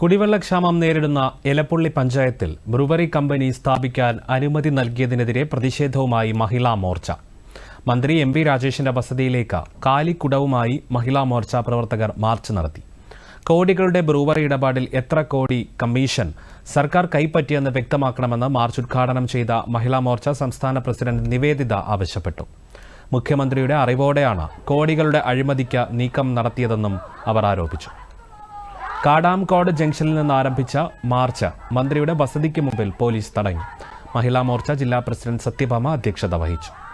കുടിവെള്ളക്ഷാമം നേരിടുന്ന എലപ്പുള്ളി പഞ്ചായത്തിൽ ബ്രുവറി കമ്പനി സ്ഥാപിക്കാൻ അനുമതി നൽകിയതിനെതിരെ പ്രതിഷേധവുമായി മഹിളാ മോർച്ച. മന്ത്രി എം വി രാജേഷിന്റെ വസതിയിലേക്ക് കാലിക്കുടവുമായി മഹിളാ മോർച്ച പ്രവർത്തകർ മാർച്ച് നടത്തി. കോടികളുടെ ബ്രൂവറി ഇടപാടിൽ എത്ര കോടി കമ്മീഷൻ സർക്കാർ കൈപ്പറ്റിയെന്ന് വ്യക്തമാക്കണമെന്ന് മാർച്ച് ഉദ്ഘാടനം ചെയ്ത മഹിളാ മോർച്ച സംസ്ഥാന പ്രസിഡന്റ് നിവേദിത ആവശ്യപ്പെട്ടു. മുഖ്യമന്ത്രിയുടെ അറിവോടെയാണ് കോടികളുടെ അഴിമതിക്ക് നീക്കം നടത്തിയതെന്നും അവർ ആരോപിച്ചു. കാടാംകോട് ജംഗ്ഷനിൽ നിന്ന് ആരംഭിച്ച മാർച്ച് മന്ത്രിയുടെ വസതിക്ക് മുമ്പിൽ പോലീസ് തടഞ്ഞു. മഹിളാ മോർച്ച ജില്ലാ പ്രസിഡന്റ് സത്യഭാമ അധ്യക്ഷത വഹിച്ചു.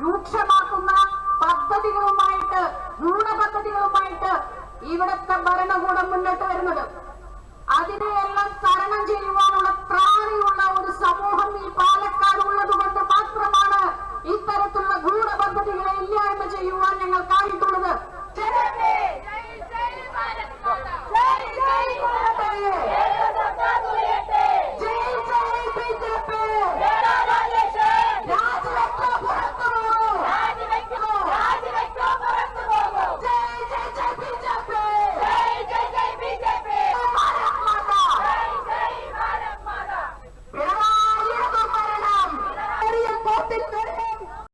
രൂക്ഷമാക്കുന്ന പദ്ധതികളുമായിട്ട് ഗൂഢപദ്ധതികളുമായിട്ട് ഇവിടുത്തെ ഭരണകൂടം മുന്നോട്ട് വരുന്നത്. അതിനെയെല്ലാം